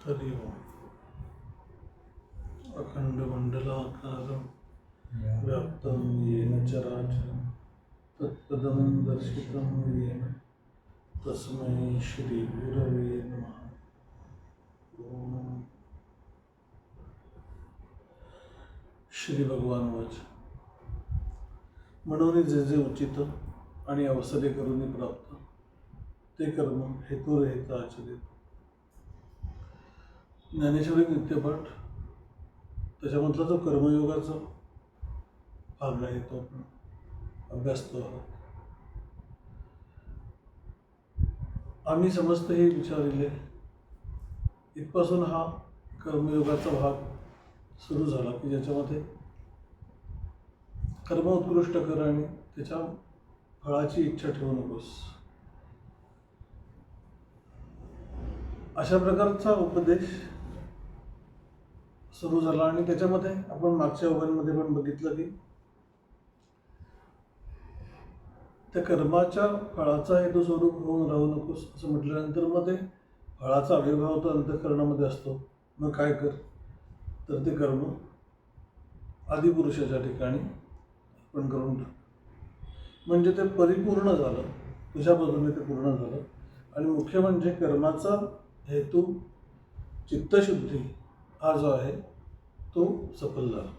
हरि ओम अखण्डमण्डलाकारं व्याप्तं येन चराचरं तत्पदं दर्शितं येन तस्मै श्रीगुरवे नमः। श्री भगवान वाच। म्हणून जे जे उचित आणि अवसरे करून प्राप्त ते कर्म हेतुरहित आचरित ज्ञानेश्वरी नित्यपाठ त्याच्यामधला जो कर्मयोगाचा भाग आहे तो आपण अभ्यासतो आहोत. आम्ही समस्त हे इथपासून हा कर्मयोगाचा भाग सुरू झाला की ज्याच्यामध्ये कर्म उत्कृष्ट कर आणि त्याच्या फळाची इच्छा ठेवू नकोस. अशा प्रकारचा उपदेश सुरू झाला आणि त्याच्यामध्ये आपण मागच्या ओव्हनमध्ये पण बघितलं की त्या कर्माच्या फळाचा हेतू स्वरूप होऊन राहू नकोस असं म्हटल्यानंतर मग ते फळाचा आविर्भाव तर अंतःकरणामध्ये असतो. मग काय कर? तर ते कर्म आदिपुरुषाच्या ठिकाणी आपण करून टाक. म्हणजे ते परिपूर्ण झालं. तुझ्या बाजूने ते पूर्ण झालं. आणि मुख्य म्हणजे कर्माचा हेतू चित्तशुद्धी हा जो आहे तो सफल झाला.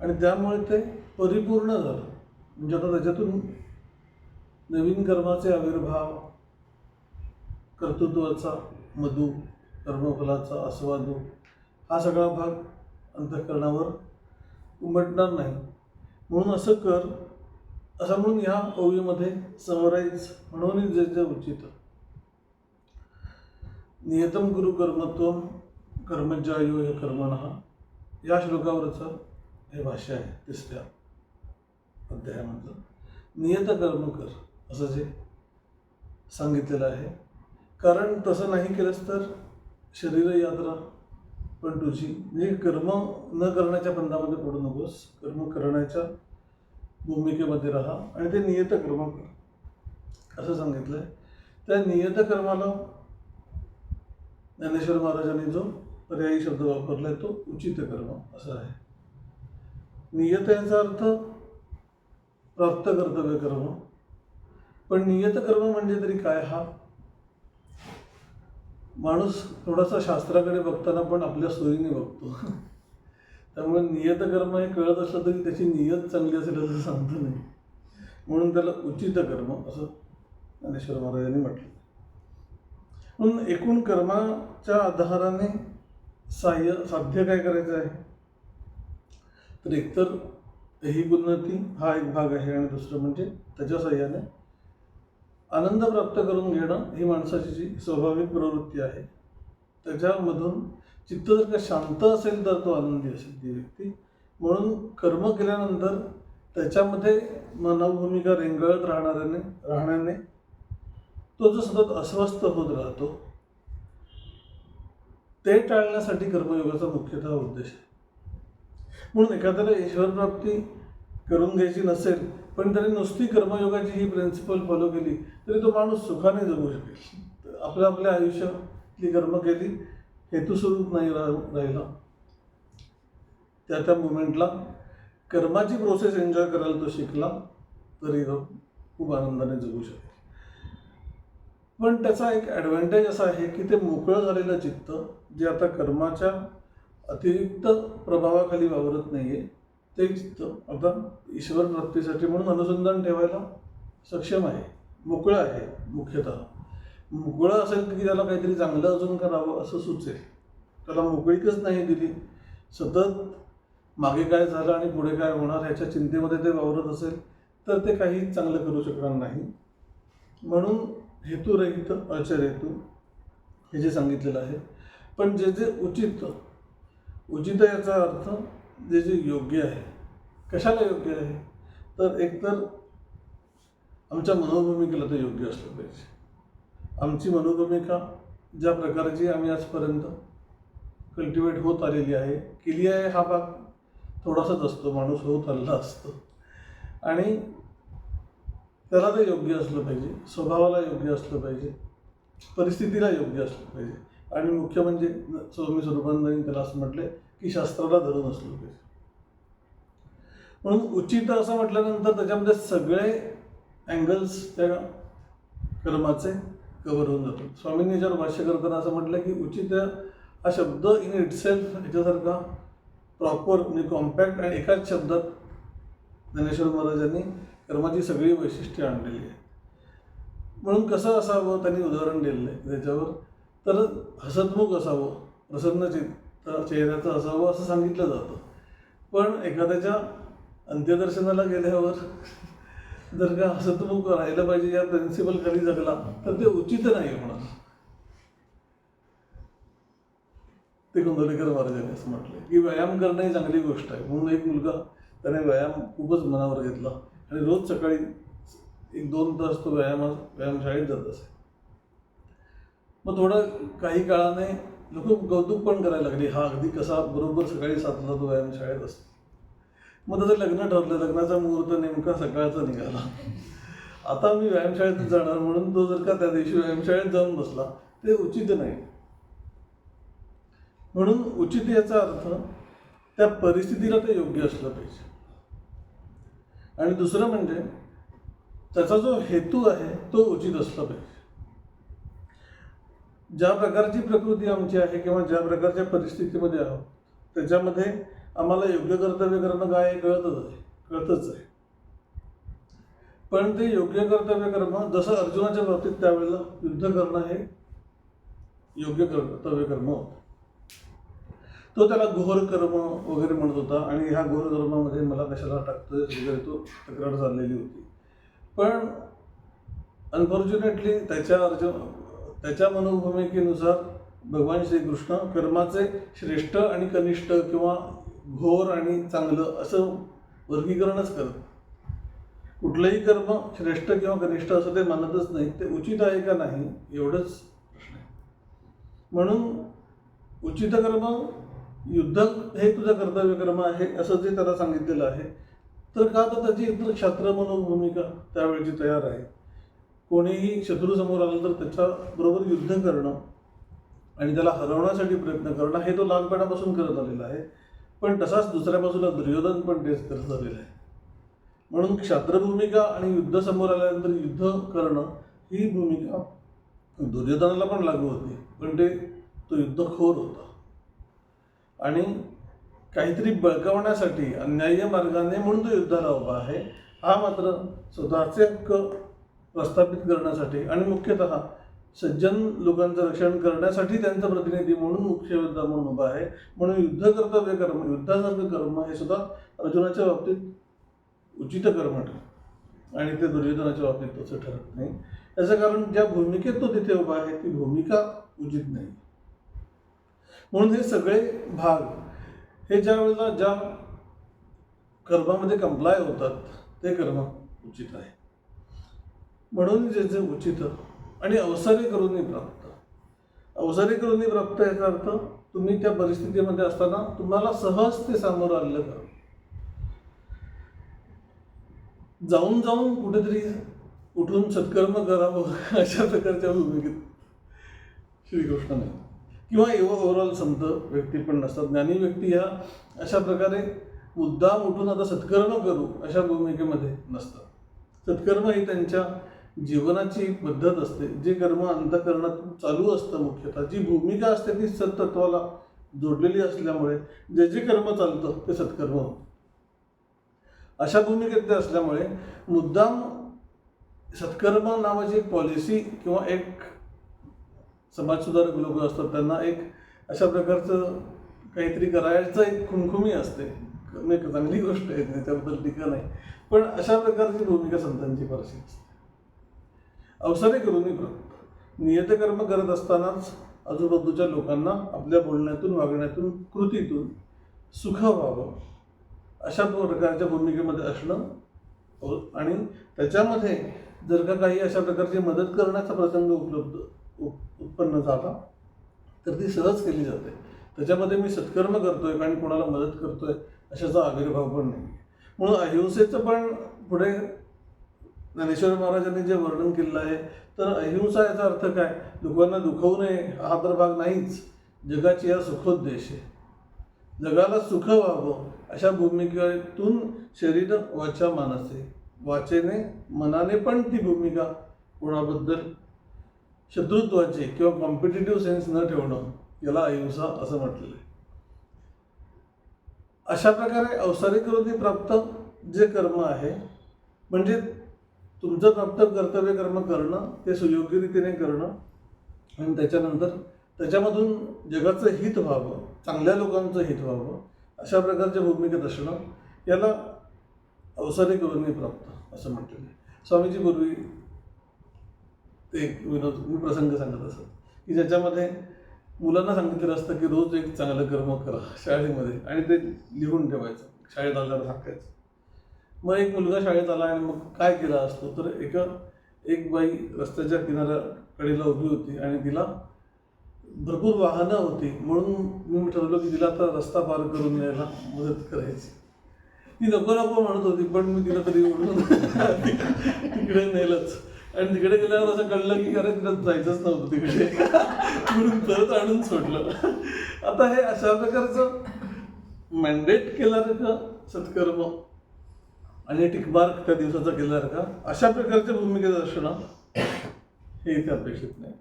आणि त्यामुळे ते परिपूर्ण झालं. म्हणजे आता त्याच्यातून नवीन कर्माचे आविर्भाव कर्तृत्वाचा मधु कर्मफलाचा आस्वादू हा सगळा भाग अंतःकरणावर उमटणार नाही. म्हणून असं कर असं म्हणून ह्या ओवीमध्ये समराईज म्हणून जे जे उचित. नियतम गुरु कर्मजायो कर्मज्जायो हे कर्मण या श्लोकावरचं हे भाष्य आहे तिसऱ्या अध्यायामधलं. नियत कर्म कर असं जे सांगितलेलं आहे. कारण तसं नाही केलंस तर शरीर यात्रा पण तुझी. म्हणजे कर्म न करण्याच्या बंधामध्ये पडू नकोस. कर्म करण्याच्या भूमिकेमध्ये राहा आणि ते नियत कर्म कर असं सांगितलंय. त्या नियत कर्माला ज्ञानेश्वर महाराजांनी जो पर्यायी शब्द वापरलाय तो उचित कर्म असा आहे. नियत याचा अर्थ प्राप्त कर्तव्य कर्म. पण नियत कर्म म्हणजे तरी काय हा? माणूस थोडासा शास्त्राकडे बघताना पण आपल्या सोयीने बघतो. त्यामुळे नियत कर्म हे कळत असलं तरी त्याची नियत चांगली असेल असं सांगतो नाही. म्हणून त्याला उचित कर्म असं ज्ञानेश्वर महाराजांनी म्हटलं. म्हणून एकूण कर्माच्या आधाराने साह्य साध्य काय करायचं आहे? तर एकतर ही उन्नती हा एक भाग आहे आणि दुसरं म्हणजे त्याच्या साह्याने आनंद प्राप्त करून घेणं ही माणसाची जी स्वाभाविक प्रवृत्ती आहे. त्याच्यामधून चित्त जर का शांत असेल तर तो आनंदी असेल ती व्यक्ती. म्हणून कर्म केल्यानंतर त्याच्यामध्ये मनोभूमिका रेंगाळत राहणाऱ्याने राहण्याने तो जो सतत अस्वस्थ होत राहतो ते टाळण्यासाठी कर्मयोगाचा मुख्यतः उद्देश आहे. म्हणून एखाद्याला ईश्वरप्राप्ती करून घ्यायची नसेल पण तरी नुसती कर्मयोगाची ही प्रिन्सिपल फॉलो केली तरी तो माणूस सुखाने जगू शकेल. तर आपल्या आपल्या आयुष्यातली कर्म केली हेतुस्वरूप नाही राहिला. त्या त्या मुमेंटला कर्माची प्रोसेस एन्जॉय करायला तो शिकला तरी तो खूप आनंदाने जगू शकेल. पण त्याचा एक ॲडव्हान्टेज असा आहे की ते मोकळं झालेलं चित्त जे आता कर्माच्या अतिरिक्त प्रभावाखाली वावरत नाही आहे ते चित्त आता ईश्वर प्राप्तीसाठी म्हणून अनुसंधान ठेवायला सक्षम आहे मोकळं आहे मुख्यतः. मोकळं असेल की त्याला काहीतरी चांगलं अजून करावं असं सुचेल. त्याला मोकळीकच नाही दिली. सतत मागे काय झालं आणि पुढे काय होणार ह्याच्या चिंतेमध्ये ते वावरत असेल तर ते काही चांगलं करू शकणार नाही. म्हणून हेतुरहित अचर हेतू हे जे सांगितलेलं आहे. पण जे जे उचित उचित याचा अर्थ जे जे योग्य आहे. कशाला योग्य आहे? तर एकतर आमच्या मनोभूमिकेला ते योग्य असलं पाहिजे. आमची मनोभूमिका ज्या प्रकारची आम्ही आजपर्यंत कल्टिवेट होत आलेली आहे केली आहे हा भाग थोडासाच असतो माणूस होत आलेला असतो. आणि त्याला ते योग्य असलं पाहिजे स्वभावाला योग्य असलं पाहिजे परिस्थितीला योग्य असलं पाहिजे. आणि मुख्य म्हणजे स्वामी स्वरूपानंदांनी त्याला असं म्हटलं की शास्त्राला धरून असलं पाहिजे. म्हणून उचित असं म्हटल्यानंतर त्याच्यामध्ये सगळे अँगल्स त्या कर्माचे कव्हर होऊन जातात. स्वामींनी याच्यावर भाष्य करताना असं म्हटलं की उचित हा शब्द इन इटसेल्फ याच्यासारखा प्रॉपर म्हणजे कॉम्पॅक्ट आणि एकाच शब्दात ज्ञानेश्वर महाराजांनी कर्माची सगळी वैशिष्ट्ये आणलेली आहे. म्हणून कसं असावं? त्यांनी उदाहरण दिलेलं आहे. त्याच्यावर तर हसतमुख असावं प्रसन्न चित्त चेहऱ्याचं असावं असं सांगितलं जातं. पण एखाद्याच्या अंत्यदर्शनाला गेल्यावर जर का हसतमुख राहिलं पाहिजे या प्रिन्सिपल खाली जगला तर ते उचित नाही होणार. ते कुंडलेकर महाराजांनी असं म्हटलं की व्यायाम करणं ही चांगली गोष्ट आहे. म्हणून एक मुलगा त्याने व्यायाम खूपच मनावर घेतला. आणि रोज सकाळी एक दोन तास तो व्यायाम व्यायामशाळेत जात असे. मग थोडं काही काळाने लोक कौतुक पण करायला लागली हा अगदी कसा बरोबर सकाळी सातला तो व्यायामशाळेत असतो. मग त्याचं लग्न ठरलं लग्नाचा मुहूर्त नेमका सकाळचा निघाला. आता मी व्यायामशाळेत जाणार म्हणून तो जर का त्या दिवशी व्यायामशाळेत जाऊन बसला ते उचित नाही. म्हणून उचित याचा अर्थ त्या परिस्थितीला ते योग्य असलं पाहिजे. आणि दुसरं म्हणजे त्याचा जो हेतू आहे तो उचित असला पाहिजे ज्या प्रकारची प्रकृती आमची आहे किंवा ज्या प्रकारच्या परिस्थितीमध्ये आहोत त्याच्यामध्ये आम्हाला योग्य कर्तव्य करणं काय कळतच आहे कळतच आहे. पण ते योग्य कर्तव्य करणं जसं अर्जुनाच्या बाबतीत त्यावेळेला युद्ध करणं हे योग्य कर्तव्य कर्म होतं. तो त्याला घोर कर्म वगैरे म्हणत होता आणि ह्या घोर कर्मामध्ये मला कशाला टाकतोय वगैरे तो तक्रार झालेली होती. पण अनफॉर्च्युनेटली त्याच्या अर्जुन त्याच्या मनोभूमिकेनुसार भगवान श्रीकृष्ण कर्माचे श्रेष्ठ आणि कनिष्ठ किंवा घोर आणि चांगलं असं वर्गीकरणच करत. कुठलंही कर्म श्रेष्ठ किंवा कनिष्ठ असं ते मानतच नाही ते उचित आहे का नाही एवढंच प्रश्न आहे. म्हणून उचित कर्म युद्ध हे तुझं कर्तव्यक्रम आहे असं जे त्याला सांगितलेलं आहे तर का तर त्याची इतर क्षात्र म्हणून भूमिका त्यावेळची तयार आहे? कोणीही शत्रू समोर आलं तर त्याच्याबरोबर युद्ध करणं आणि त्याला हरवण्यासाठी प्रयत्न करणं हे तो लहानपणापासून करत आलेला आहे. पण तसाच दुसऱ्या बाजूला दुर्योधन पण तेच करत आलेला आहे. म्हणून क्षात्रभूमिका आणि युद्ध समोर आल्यानंतर युद्ध करणं ही भूमिका दुर्योधनाला पण लागू होती पण ते तो युद्धखोर होता. आणि काहीतरी बळकावण्यासाठी अन्याय्य मार्गाने म्हणून तो युद्धाला उभा आहे हा मात्र स्वतःचे हक्क प्रस्थापित करण्यासाठी आणि मुख्यतः सज्जन लोकांचं रक्षण करण्यासाठी त्यांचा प्रतिनिधी म्हणून मुख्य योद्धा म्हणून उभा आहे. म्हणून युद्ध कर्तव्य कर्म युद्धासारखं कर्म हे सुद्धा अर्जुनाच्या बाबतीत उचित कर्म ठरतं. आणि ते दुर्योधनाच्या बाबतीत तसं ठरत नाही. याचं कारण ज्या भूमिकेत तो तिथे उभा आहे ती भूमिका उचित नाही. म्हणून हे सगळे भाग हे ज्या वेळेला ज्या कर्मामध्ये कंप्लाय होतात ते कर्म उचित आहे. म्हणून जे जे उचित आणि अवसरे करूनही प्राप्त. अवसरे करूनही प्राप्त याचा अर्थ तुम्ही त्या परिस्थितीमध्ये असताना तुम्हाला सहज ते सामोरं आलेलं का जाऊन जाऊन कुठेतरी उठून सत्कर्म करावं अशा प्रकारच्या भूमिकेत श्रीकृष्णाने किंवा एवढं ओव्हरऑल संत व्यक्ती पण नसतात. ज्ञानी व्यक्ती ह्या अशा प्रकारे मुद्दाम उठून आता सत्कर्म करू अशा भूमिकेमध्ये नसतात. सत्कर्म ही त्यांच्या जीवनाची एक पद्धत असते. जे कर्म अंतकरणात चालू असतं मुख्यतः. जी भूमिका असते ती सत्तत्वाला जोडलेली असल्यामुळे जे जे कर्म चालतं ते सत्कर्म होतं. अशा भूमिकेत ते असल्यामुळे मुद्दाम सत्कर्म नावाची एक पॉलिसी किंवा एक समाजसुधारक लोक असतात त्यांना एक अशा प्रकारचं काहीतरी करायचं एक खुमखुमी असते. एक चांगली गोष्ट आहे त्याच्याबद्दल टीका नाही. पण अशा प्रकारची भूमिका संतांची फारशी असते अवसरे करूनही प्राप्त नियतकर्म करत असतानाच आजूबाजूच्या लोकांना आपल्या बोलण्यातून वागण्यातून कृतीतून सुख व्हावं. अशा प्रकारच्या भूमिकेमध्ये असणं आणि त्याच्यामध्ये जर का काही अशा प्रकारची मदत करण्याचा प्रसंग उपलब्ध उत्पन्न झाला तर ती सहज केली जाते. त्याच्यामध्ये मी सत्कर्म करतोय आणि कोणाला मदत करतोय अशाचा आविर्भाव पण नाही. म्हणून अहिंसेचं पण पुढे ज्ञानेश्वर महाराजांनी जे वर्णन केलेलं आहे तर अहिंसा याचा अर्थ काय? लोकांना दुखवू नये हा तर भाग नाहीच. जगाची हा सुखोद्देश आहे. जगाला सुख व्हावं अशा भूमिकेतून शरीर वाचा मानसे वाचेने मनाने पण ती भूमिका कोणाबद्दल शत्रुत्वाची किंवा कॉम्पिटेटिव्ह सेन्स न ठेवणं याला अहिंसा असं म्हटलेलं आहे. अशा प्रकारे अवसारिक विरोधी प्राप्त जे कर्म आहे म्हणजे तुमचं प्राप्त कर्तव्य कर्म करणं ते सुयोग्य रीतीने करणं आणि त्याच्यानंतर त्याच्यामधून जगाचं हित व्हावं चांगल्या लोकांचं हित व्हावं अशा प्रकारच्या भूमिकेत असणं याला अवसारिक विरोधी प्राप्त असं म्हटलेलं आहे. स्वामीजी पूर्वी ते एक विनोद मी प्रसंग सांगत असत. की ज्याच्यामध्ये मुलांना सांगितलेलं असतं की रोज एक चांगलं कर्म करा शाळेमध्ये आणि ते लिहून ठेवायचं शाळेत आल्यावर सांगायचं मग एक मुलगा शाळेत आला आणि मग काय केला असतो? तर एका एक बाई रस्त्याच्या किनाऱ्या कडेला उभी होती आणि तिला भरपूर वाहनं होती. म्हणून मी ठरवलं की तिला आता रस्ता पार करून न्यायला मदत करायची. ती नको नको म्हणत होती पण मी तिला तरी ओढून तिकडे नेलंच. आणि तिकडे गेल्यावर असं कळलं की अरे तिला जायचंच नव्हतं तिकडे. म्हणून परत आणून सोडलं. आता हे अशा प्रकारचं मॅन्डेट केल्यासारखं सत्कर्म? आणि टिकमार्क त्या दिवसाचा केल्यासारखा अशा प्रकारच्या भूमिकेत असणं हे इथे अपेक्षित नाही.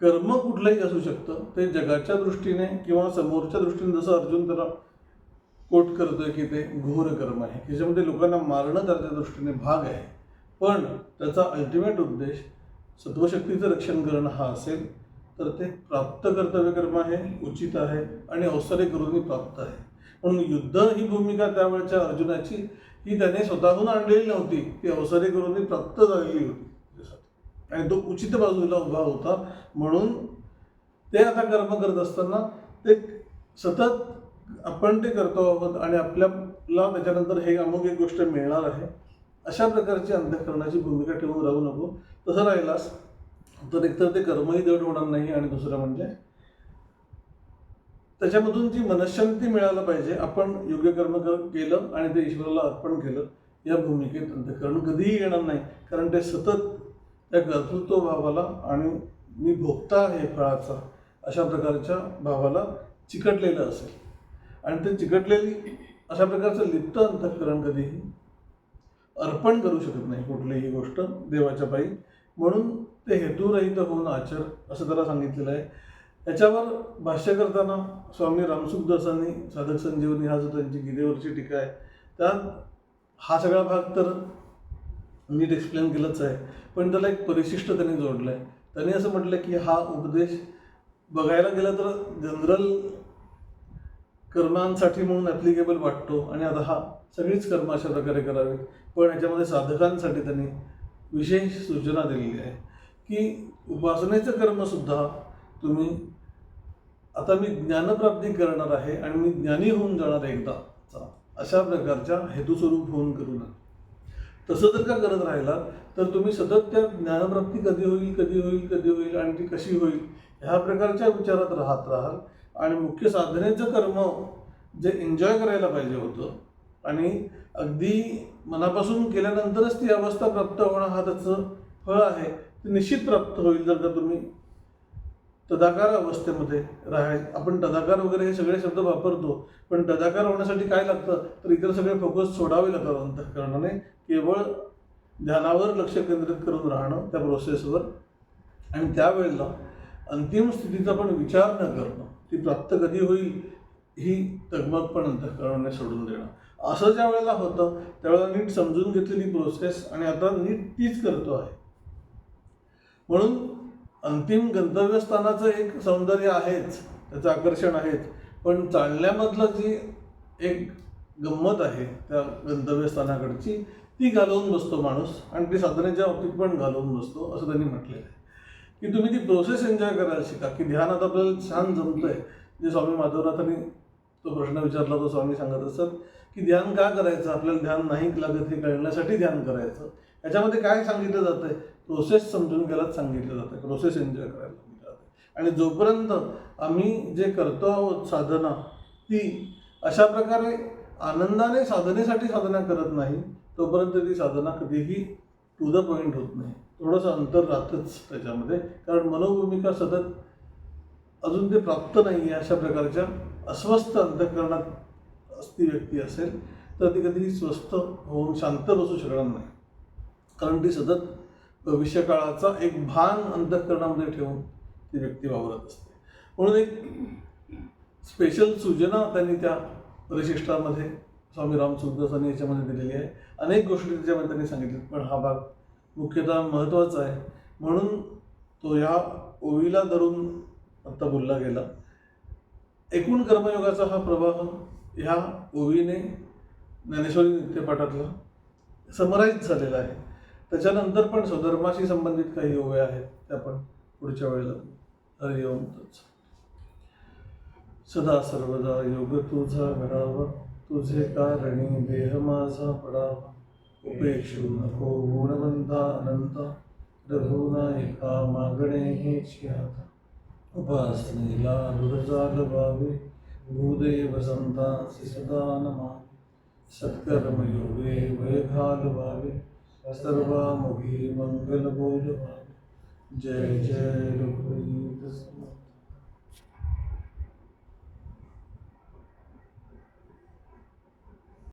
कर्म कुठलंही असू शकतं. ते जगाच्या दृष्टीने किंवा समोरच्या दृष्टीने जसं अर्जुन त्याला कोट करतोय की ते घोर कर्म आहे. ह्याच्यामध्ये लोकांना मारणं त्याच्या दृष्टीने भाग आहे. पण त्याचा अल्टिमेट उद्देश सत्वशक्तीचं रक्षण करणं हा असेल तर ते प्राप्त कर्तव्य कर्म आहे उचित आहे आणि अवसरे करून प्राप्त आहे. म्हणून युद्ध ही भूमिका त्यावेळच्या अर्जुनाची ही त्याने स्वतःहून आणलेली नव्हती. ती अवसरे करून प्राप्त झालेली होती. आणि तो उचित बाजूला उभा होता. म्हणून ते आता कर्म करत असताना ते सतत आपण ते करतो आहोत आणि आपल्याला त्याच्यानंतर हे अमुक एक गोष्ट मिळणार आहे. अशा प्रकारची अंतःकरणाची भूमिका ठेवून राहू नको. तसं राहिलास तर एकतर ते कर्मही दड होणार नाही आणि दुसरं म्हणजे त्याच्यामधून जी मनशांती मिळायला पाहिजे आपण योग्य कर्म क- केलं आणि ते ईश्वराला अर्पण केलं या भूमिकेत अंतःकरण कधीही येणार नाही. कारण ते सतत त्या कर्तृत्व भावाला आणि मी भोगता आहे फळाचा अशा प्रकारच्या भावाला चिकटलेलं असेल. आणि ते चिकटलेली अशा प्रकारचं लिप्त अंतःकरण कधीही अर्पण करू शकत नाही कुठलीही गोष्ट देवाच्या पायी. म्हणून ते हेतुरहित होऊन आचर असं त्याला सांगितलेलं आहे. याच्यावर भाष्य करताना स्वामी रामसुखदासांनी साधक संजीवनी हा जो त्यांची गीतेवरची टीका आहे त्यात हा सगळा भाग तर नीट एक्सप्लेन केलंच आहे. पण त्याला एक परिशिष्ट त्यांनी जोडलं आहे त्यांनी असं म्हटलं की हा उपदेश बघायला गेला तर जनरल कर्मांसाठी म्हणून ॲप्लिकेबल वाटतो आणि आता हा सगळीच कर्म अशा प्रकारे करावीत. पण याच्यामध्ये साधकांसाठी त्यांनी विशेष सूचना दिलेली आहे की उपासनेचं कर्मसुद्धा तुम्ही आता मी ज्ञानप्राप्ती करणार आहे आणि मी ज्ञानी होऊन जाणार आहे एकदाचा अशा प्रकारच्या हेतुस्वरूप होऊन करू नका. तसं जर का करत राहिला तर तुम्ही सतत त्या ज्ञानप्राप्ती कधी होईल कधी होईल कधी होईल आणि ती कशी होईल ह्या प्रकारच्या विचारात राहत राहाल आणि मुख्य साधनेचं कर्म जे एन्जॉय करायला पाहिजे होतं आणि अगदी मनापासून केल्यानंतरच ती अवस्था प्राप्त होणं हा त्याचं फळ आहे ते निश्चित प्राप्त होईल जर का तुम्ही तदाकार अवस्थेमध्ये राहाय आपण तदाकार वगैरे हे सगळे शब्द वापरतो पण तदाकार होण्यासाठी काय लागतं? तर इतर सगळे फोकस सोडावे लागतात अंतःकरणाने. केवळ ध्यानावर लक्ष केंद्रित करून राहणं त्या प्रोसेसवर आणि त्यावेळेला अंतिम स्थितीचा पण विचार न करणं ती प्राप्त कधी होईल ही तगमग पण अंतकरणाने सोडून देणं. असं ज्या वेळेला होतं त्यावेळेला नीट समजून घेतलेली प्रोसेस आणि आता नीट तीच करतो आहे. म्हणून अंतिम गंतव्यस्थानाचं एक सौंदर्य आहेच त्याचं आकर्षण आहेच. पण चालण्यामधलं जी एक गंमत आहे त्या गंतव्यस्थानाकडची ती घालवून बसतो माणूस आणि ती साधनेच्या बाबतीत पण घालवून बसतो असं त्यांनी म्हटलेलं आहे. की तुम्ही ती प्रोसेस एन्जॉय करायला शिका. की ध्यान आता आपल्याला छान जमतंय. जे स्वामी माधवनाथांनी तो प्रश्न विचारला तो स्वामी सांगत असत की ध्यान का करायचं? आपल्याला ध्यान नाही लागत हे कळण्यासाठी ध्यान करायचं. याच्यामध्ये काय सांगितलं जातंय? प्रोसेस समजून घ्यायलाच सांगितलं जातं प्रोसेस एन्जॉय करायला सांगितलं जातं आणि जोपर्यंत आम्ही जे करतो आहोत साधना ती अशा प्रकारे आनंदाने साधनेसाठी साधना करत नाही तोपर्यंत ती साधना कधीही टू द पॉईंट होत नाही. थोडंसं अंतर राहतंच त्याच्यामध्ये. कारण मनोभूमिका सतत अजून ते प्राप्त नाही आहे अशा प्रकारच्या अस्वस्थ अंतकरणात ती व्यक्ती असेल तर ती कधी स्वस्थ होऊन शांत बसू शकणार नाही. कारण ती सतत भविष्यकाळाचा एक भान अंतकरणामध्ये ठेवून ती व्यक्ती वावरत असते. म्हणून एक स्पेशल सूचना त्यांनी त्या परिशिष्टामध्ये स्वामी राम सुखदासांनी याच्यामध्ये दिलेली आहे. अनेक गोष्टी त्याच्यामध्ये त्यांनी सांगितल्या पण हा भाग मुख्यतः महत्त्वाचा आहे. म्हणून तो या ओवीला धरून आत्ता बोलला गेला. एकूण कर्मयोगाचा हा प्रवाह ह्या ओवीने ज्ञानेश्वरी नित्यपाठातला समराईज झालेला आहे. त्याच्यानंतर पण स्वधर्माशी संबंधित काही ओव्या आहेत त्या आपण पुढच्या वेळेला हरिओम तत्सत. सदा सर्वदा योग तुझा घडावा तुझे कारणी देह माझा पडावा. उपेक्षू नको गुणवंता अनंत रघुनायका मागणे हे आता उपासनेला हृदजाल व्हावे भूदेव संतांसी सदा नमा सत्कर्मयोगे वय घालवावे सर्वामुखी मंगल बोलवावे जय जय रघुवीर